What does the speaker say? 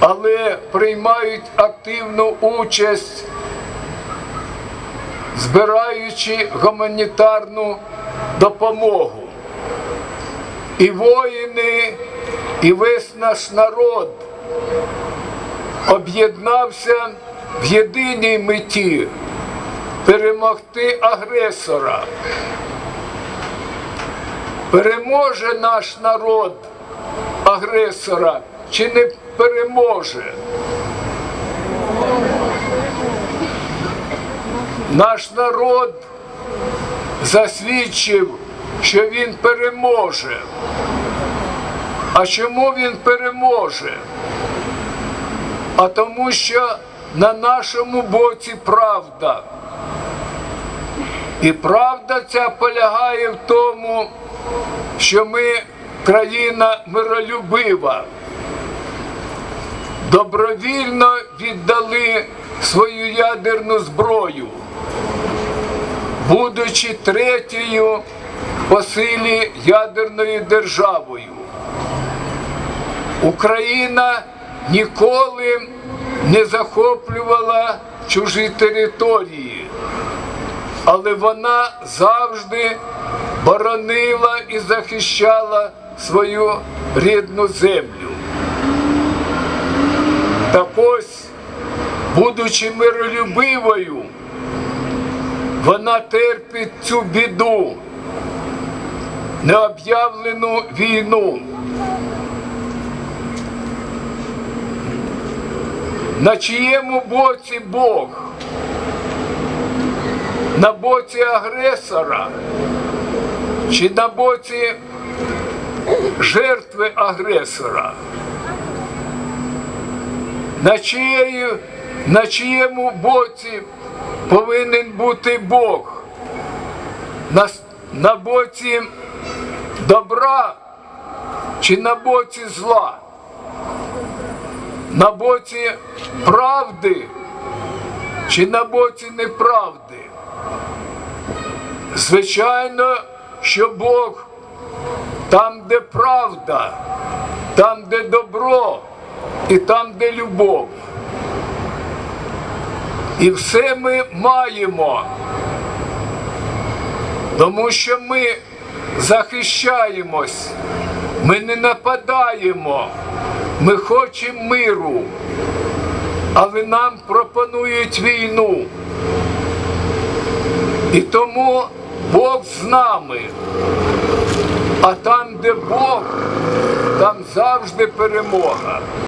але приймають активну участь, збираючи гуманітарну допомогу. І воїни, і весь наш народ об'єднався в єдиній меті перемогти агресора. Переможе наш народ агресора чи не переможе? Наш народ засвідчив, що він переможе. А чому він переможе? А тому, що на нашому боці правда. І правда ця полягає в тому, що ми країна миролюбива. Добровільно віддали свою ядерну зброю, будучи третьою по силі ядерною державою. Україна ніколи не захоплювала чужі території, але вона завжди боронила і захищала свою рідну землю. Так ось, будучи миролюбивою, вона терпить цю біду, необ'явлену війну. На чиєму боці Бог? На боці агресора чи на боці жертви агресора? На, чиєю, на чиєму боці повинен бути Бог? На, на боці добра чи на боці зла? На боці правди чи на боці неправди? Звичайно, що Бог там, де правда, там, де добро і там, де любов. І все ми маємо, тому що ми захищаємось, ми не нападаємо, ми хочемо миру, але нам пропонують війну. І тому Бог з нами. А там, де Бог, там завжди перемога.